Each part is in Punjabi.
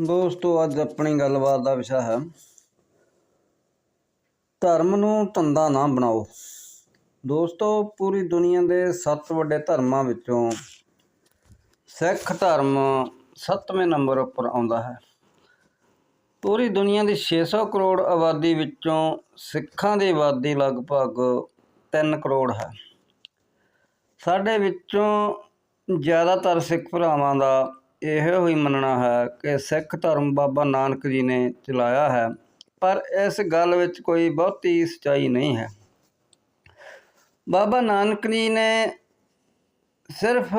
ਦੋਸਤੋ, ਅੱਜ ਆਪਣੀ ਗੱਲਬਾਤ ਦਾ ਵਿਸ਼ਾ ਹੈ, ਧਰਮ ਨੂੰ ਧੰਦਾ ਨਾ ਬਣਾਓ। ਦੋਸਤੋ, ਪੂਰੀ ਦੁਨੀਆ ਦੇ 7 ਵੱਡੇ ਧਰਮਾਂ ਵਿੱਚੋਂ ਸਿੱਖ ਧਰਮ 7ਵੇਂ ਨੰਬਰ ਉੱਪਰ ਆਉਂਦਾ ਹੈ। ਪੂਰੀ ਦੁਨੀਆ ਦੀ 600 ਕਰੋੜ ਆਬਾਦੀ ਵਿੱਚੋਂ ਸਿੱਖਾਂ ਦੀ ਆਬਾਦੀ ਲਗਭਗ 3 ਕਰੋੜ ਹੈ। ਸਾਡੇ ਵਿੱਚੋਂ ਜ਼ਿਆਦਾਤਰ ਸਿੱਖ ਭਰਾਵਾਂ ਦਾ ਇਹੋ ਹੀ ਮੰਨਣਾ ਹੈ ਕਿ ਸਿੱਖ ਧਰਮ ਬਾਬਾ ਨਾਨਕ ਜੀ ਨੇ ਚਲਾਇਆ ਹੈ, ਪਰ ਇਸ ਗੱਲ ਵਿੱਚ ਕੋਈ ਬਹੁਤੀ ਸਚਾਈ ਨਹੀਂ ਹੈ। ਬਾਬਾ ਨਾਨਕ ਜੀ ਨੇ ਸਿਰਫ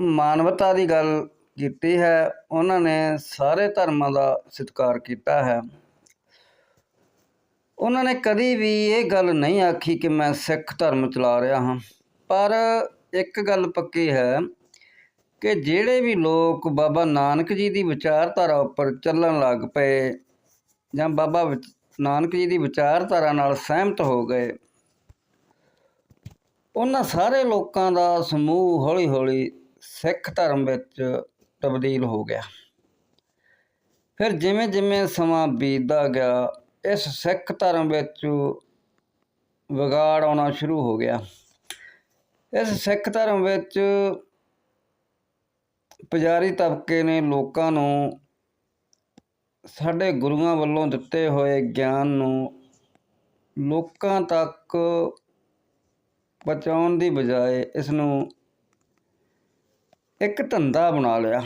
ਮਾਨਵਤਾ ਦੀ ਗੱਲ ਕੀਤੀ ਹੈ, ਉਹਨਾਂ ਨੇ ਸਾਰੇ ਧਰਮਾਂ ਦਾ ਸਤਿਕਾਰ ਕੀਤਾ ਹੈ। ਉਹਨਾਂ ਨੇ ਕਦੀ ਵੀ ਇਹ ਗੱਲ ਨਹੀਂ ਆਖੀ ਕਿ ਮੈਂ ਸਿੱਖ ਧਰਮ ਚਲਾ ਰਿਹਾ ਹਾਂ, ਪਰ ਇੱਕ ਗੱਲ ਪੱਕੀ ਹੈ ਕਿ ਜਿਹੜੇ ਵੀ ਲੋਕ ਬਾਬਾ ਨਾਨਕ ਜੀ ਦੀ ਵਿਚਾਰਧਾਰਾ ਉੱਪਰ ਚੱਲਣ ਲੱਗ ਪਏ ਜਾਂ ਬਾਬਾ ਵਿਚ- ਨਾਨਕ ਜੀ ਦੀ ਵਿਚਾਰਧਾਰਾ ਨਾਲ ਸਹਿਮਤ ਹੋ ਗਏ, ਉਹਨਾਂ ਸਾਰੇ ਲੋਕਾਂ ਦਾ ਸਮੂਹ ਹੌਲੀ-ਹੌਲੀ ਸਿੱਖ ਧਰਮ ਵਿੱਚ ਤਬਦੀਲ ਹੋ ਗਿਆ। ਫਿਰ ਜਿਵੇਂ-ਜਿਵੇਂ ਸਮਾਂ ਬੀਤਦਾ ਗਿਆ, ਇਸ ਸਿੱਖ ਧਰਮ ਵਿੱਚ ਵਿਗਾੜ ਆਉਣਾ ਸ਼ੁਰੂ ਹੋ ਗਿਆ। ਇਸ ਸਿੱਖ ਧਰਮ ਵਿੱਚ ਪੁਜਾਰੀ ਤਬਕੇ ਨੇ ਲੋਕਾਂ ਨੂੰ ਸਾਡੇ ਗੁਰੂਆਂ ਵੱਲੋਂ ਦਿੱਤੇ ਹੋਏ ਗਿਆਨ ਨੂੰ ਲੋਕਾਂ ਤੱਕ ਪਹੁੰਚਾਉਣ ਦੀ ਬਜਾਏ ਇਸ ਨੂੰ ਇੱਕ ਧੰਦਾ ਬਣਾ ਲਿਆ।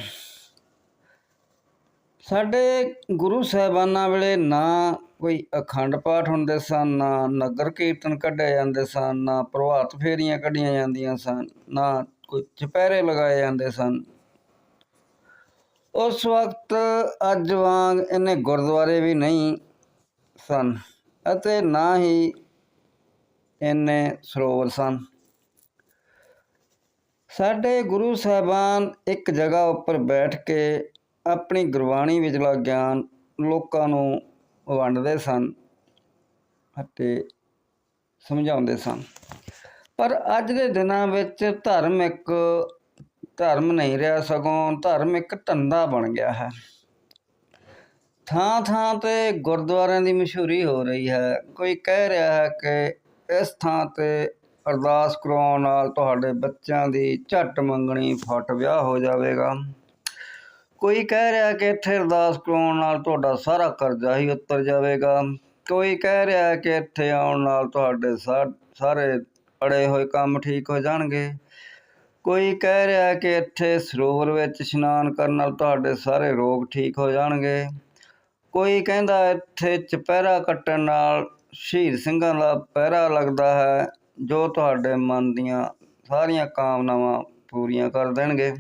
ਸਾਡੇ ਗੁਰੂ ਸਾਹਿਬਾਨਾਂ ਵੇਲੇ ਨਾ ਕੋਈ ਅਖੰਡ ਪਾਠ ਹੁੰਦੇ ਸਨ, ਨਾ ਨਗਰ ਕੀਰਤਨ ਕੱਢੇ ਜਾਂਦੇ ਸਨ, ਨਾ ਪ੍ਰਭਾਤ ਫੇਰੀਆਂ ਕੱਢੀਆਂ ਜਾਂਦੀਆਂ ਸਨ, ਨਾ ਕੋਈ ਚੁਪਹਿਰੇ ਲਗਾਏ ਜਾਂਦੇ ਸਨ। ਉਸ ਵਕਤ ਅੱਜ ਵਾਂਗ ਇਹਨੇ ਗੁਰਦੁਆਰੇ ਵੀ ਨਹੀਂ ਸਨ ਅਤੇ ਨਾ ਹੀ ਇਹਨੇ ਸਰੋਵਰ ਸਨ। ਸਾਡੇ ਗੁਰੂ ਸਾਹਿਬਾਨ ਇੱਕ ਜਗ੍ਹਾ ਉੱਪਰ ਬੈਠ ਕੇ ਆਪਣੀ ਗੁਰਬਾਣੀ ਵਿਚਲਾ ਗਿਆਨ ਲੋਕਾਂ ਨੂੰ ਵੰਡਦੇ ਸਨ ਅਤੇ ਸਮਝਾਉਂਦੇ ਸਨ। ਪਰ ਅੱਜ ਦੇ ਦਿਨਾਂ ਵਿੱਚ ਧਰਮ ਇੱਕ ਧਰਮ ਨਹੀਂ ਰਿਹਾ ਸਗੋਂ ਧਰਮ ਇੱਕ ਧੰਦਾ ਬਣ ਗਿਆ ਹੈ। ਥਾਂ ਥਾਂ ਤੇ ਗੁਰਦੁਆਰਿਆਂ ਦੀ ਮਸ਼ਹੂਰੀ ਹੋ ਰਹੀ ਹੈ। ਕੋਈ ਕਹਿ ਰਿਹਾ ਹੈ ਕਿ ਇਸ ਥਾਂ ਤੇ ਅਰਦਾਸ ਕਰਾਉਣ ਨਾਲ ਤੁਹਾਡੇ ਬੱਚਿਆਂ ਦੀ ਝੱਟ ਮੰਗਣੀ ਫਟ ਵਿਆਹ ਹੋ ਜਾਵੇਗਾ। ਕੋਈ ਕਹਿ ਰਿਹਾ ਕਿ ਇੱਥੇ ਅਰਦਾਸ ਕਰਾਉਣ ਨਾਲ ਤੁਹਾਡਾ ਸਾਰਾ ਕਰਜ਼ਾ ਹੀ ਉਤਰ ਜਾਵੇਗਾ। ਕੋਈ ਕਹਿ ਰਿਹਾ ਕਿ ਇੱਥੇ ਆਉਣ ਨਾਲ ਤੁਹਾਡੇ ਸਾ- ਸਾਰੇ ਅੜੇ ਹੋਏ ਕੰਮ ਠੀਕ ਹੋ ਜਾਣਗੇ। ਕੋਈ ਕਹਿ ਰਿਹਾ ਹੈ ਕਿ ਇੱਥੇ ਸਰੋਵਰ ਵਿੱਚ ਇਸ਼ਨਾਨ ਕਰਨ ਨਾਲ ਤੁਹਾਡੇ ਸਾਰੇ ਰੋਗ ਠੀਕ ਹੋ ਜਾਣਗੇ। ਕੋਈ ਕਹਿੰਦਾ ਇੱਥੇ ਚਪਹਿਰਾ ਕੱਟਣ ਨਾਲ ਸ਼ਹੀਦ ਸਿੰਘਾਂ ਦਾ ਪਹਿਰਾ ਲੱਗਦਾ ਹੈ, ਜੋ ਤੁਹਾਡੇ ਮਨ ਦੀਆਂ ਸਾਰੀਆਂ ਕਾਮਨਾਵਾਂ ਪੂਰੀਆਂ ਕਰ ਦੇਣਗੇ।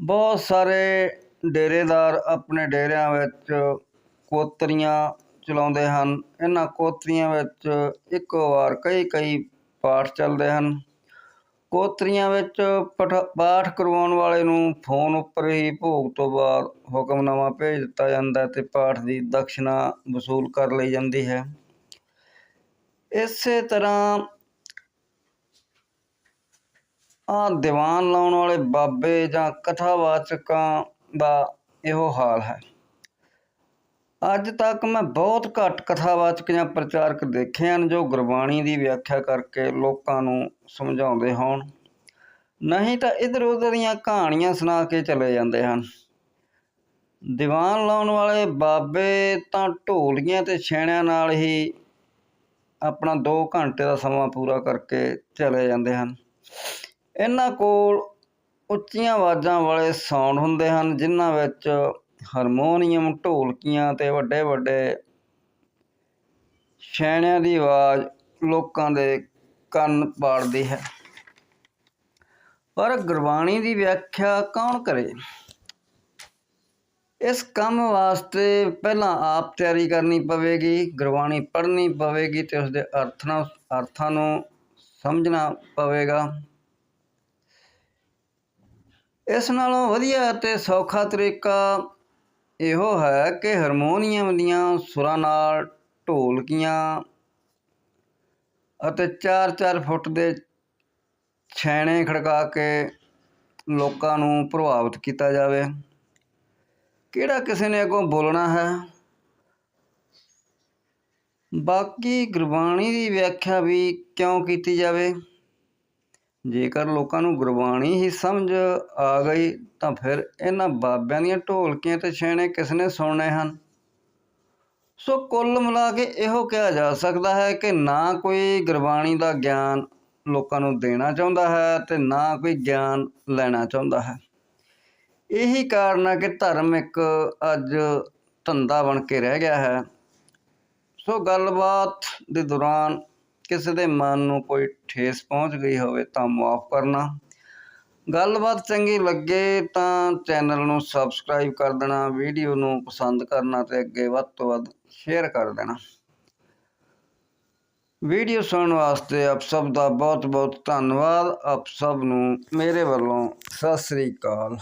ਬਹੁਤ ਸਾਰੇ ਡੇਰੇਦਾਰ ਆਪਣੇ ਡੇਰਿਆਂ ਵਿੱਚ ਕੋਤਰੀਆਂ ਚਲਾਉਂਦੇ ਹਨ। ਇਹਨਾਂ ਕੋਤਰੀਆਂ ਵਿੱਚ ਇੱਕੋ ਵਾਰ ਕਈ ਕਈ ਪਾਠ ਚੱਲਦੇ ਹਨ। ਕੋਤਰੀਆਂ ਵਿੱਚ ਪਠ- ਪਾਠ ਕਰਵਾਉਣ ਵਾਲੇ ਨੂੰ ਫੋਨ ਉੱਪਰ ਹੀ ਭੋਗ ਤੋਂ ਬਾਅਦ ਹੁਕਮਨਾਮਾ ਭੇਜ ਦਿੱਤਾ ਜਾਂਦਾ ਹੈ ਤੇ ਪਾਠ ਦੀ ਦਕਸ਼ਨਾ ਵਸੂਲ ਕਰ ਲਈ ਜਾਂਦੀ ਹੈ। ਇਸੇ ਤਰ੍ਹਾਂ ਆ ਦੀਵਾਨ ਲਾਉਣ ਵਾਲੇ ਬਾਬੇ ਜਾਂ ਕਥਾਵਾਚਕਾਂ ਦਾ ਇਹੋ ਹਾਲ ਹੈ। ਅੱਜ ਤੱਕ ਮੈਂ ਬਹੁਤ ਘੱਟ ਕਥਾਵਾਚਕ ਜਾਂ ਪ੍ਰਚਾਰਕ ਦੇਖੇ ਹਨ ਜੋ ਗੁਰਬਾਣੀ ਦੀ ਵਿਆਖਿਆ ਕਰਕੇ ਲੋਕਾਂ ਨੂੰ ਸਮਝਾਉਂਦੇ ਹੋਣ। ਨਹੀਂ ਤਾਂ ਇਧਰ ਉਧਰ ਦੀਆਂ ਕਹਾਣੀਆਂ ਸੁਣਾ ਕੇ ਚਲੇ ਜਾਂਦੇ ਹਨ। ਦੀਵਾਨ ਲਾਉਣ ਵਾਲੇ ਬਾਬੇ ਤਾਂ ਢੋਲੀਆਂ ਤੇ ਛੇਣਿਆਂ ਨਾਲ ਹੀ ਆਪਣਾ 2 ਘੰਟੇ ਦਾ ਸਮਾਂ ਪੂਰਾ ਕਰਕੇ ਚਲੇ ਜਾਂਦੇ ਹਨ। ਇਹਨਾਂ ਕੋਲ ਉੱਚੀਆਂ ਆਵਾਜ਼ਾਂ ਵਾਲੇ ਸਾਊਂਡ ਹੁੰਦੇ ਹਨ, ਜਿਨ੍ਹਾਂ ਵਿੱਚ ਹਾਰਮੋਨੀਅਮ ਢੋਲਕੀਆਂ ਤੇ ਵੱਡੇ ਵੱਡੇ ਛੈਣਿਆਂ ਦੀ ਆਵਾਜ਼ ਲੋਕਾਂ ਦੇ ਕੰਨ ਪਾੜਦੀ ਹੈ। ਪਰ ਗੁਰਬਾਣੀ ਦੀ ਵਿਆਖਿਆ ਕੌਣ ਕਰੇ? ਇਸ ਕੰਮ ਵਾਸਤੇ ਪਹਿਲਾਂ ਆਪ ਤਿਆਰੀ ਕਰਨੀ ਪਵੇਗੀ, ਗੁਰਬਾਣੀ ਪੜ੍ਹਨੀ ਪਵੇਗੀ ਤੇ ਉਸਦੇ ਅਰਥ ਨਾਲ, ਅਰਥਾਂ ਨੂੰ ਸਮਝਣਾ ਪਵੇਗਾ। ਇਸ ਨਾਲੋਂ ਵਧੀਆ ਤੇ ਸੌਖਾ ਤਰੀਕਾ ਇਹੋ ਹੈ ਕਿ ਹਾਰਮੋਨੀਅਮ ਦੀਆਂ ਸੁਰਾਂ ਨਾਲ ਢੋਲਕੀਆਂ ਅਤੇ 4-4 ਫੁੱਟ ਦੇ ਛੈਣੇ ਖੜਕਾ ਕੇ ਲੋਕਾਂ ਨੂੰ ਪ੍ਰਭਾਵਿਤ ਕੀਤਾ ਜਾਵੇ। ਕਿਹੜਾ ਕਿਸੇ ਨੇ ਅੱਗੋਂ ਬੋਲਣਾ ਹੈ? ਬਾਕੀ ਗੁਰਬਾਣੀ ਦੀ ਵਿਆਖਿਆ ਵੀ ਕਿਉਂ ਕੀਤੀ ਜਾਵੇ? ਜੇਕਰ ਲੋਕਾਂ ਨੂੰ ਗੁਰਬਾਣੀ ਹੀ ਸਮਝ ਆ ਗਈ, ਤਾਂ ਫਿਰ ਇਹਨਾਂ ਬਾਬਿਆਂ ਦੀਆਂ ਢੋਲਕੀਆਂ ਤੇ ਛੇਣੇ ਕਿਸ ਨੇ ਸੁਣਨੇ ਹਨ? ਸੋ ਕੁੱਲ ਮਿਲਾ ਕੇ ਇਹੋ ਕਿਹਾ ਜਾ ਸਕਦਾ ਹੈ ਕਿ ਨਾ ਕੋਈ ਗੁਰਬਾਣੀ ਦਾ ਗਿਆਨ ਲੋਕਾਂ ਨੂੰ ਦੇਣਾ ਚਾਹੁੰਦਾ ਹੈ ਤੇ ਨਾ ਕੋਈ ਗਿਆਨ ਲੈਣਾ ਚਾਹੁੰਦਾ ਹੈ। ਇਹੀ ਕਾਰਨ ਹੈ ਕਿ ਧਰਮ ਇੱਕ ਅੱਜ ਧੰਦਾ ਬਣ ਕੇ ਰਹਿ ਗਿਆ ਹੈ। ਸੋ ਗੱਲਬਾਤ ਦੇ ਦੌਰਾਨ ਕਿਸੇ ਦੇ ਮਨ ਨੂੰ ਕੋਈ ਠੇਸ ਪਹੁੰਚ ਗਈ ਹੋਵੇ ਤਾਂ ਮਾਫ ਕਰਨਾ। ਗੱਲਬਾਤ ਚੰਗੀ ਲੱਗੇ ਤਾਂ ਚੈਨਲ ਨੂੰ ਸਬਸਕ੍ਰਾਈਬ ਕਰ ਦੇਣਾ, ਵੀਡੀਓ ਨੂੰ ਪਸੰਦ ਕਰਨਾ ਤੇ ਅੱਗੇ ਵੱਧ ਤੋਂ ਵੱਧ ਸ਼ੇਅਰ ਕਰ ਦੇਣਾ। ਵੀਡੀਓ ਸੁਣਨ ਵਾਸਤੇ ਆਪ ਸਭ ਦਾ ਬਹੁਤ ਬਹੁਤ ਧੰਨਵਾਦ। ਆਪ ਸਭ ਨੂੰ ਮੇਰੇ ਵੱਲੋਂ ਸਤਿ ਸ੍ਰੀ ਅਕਾਲ।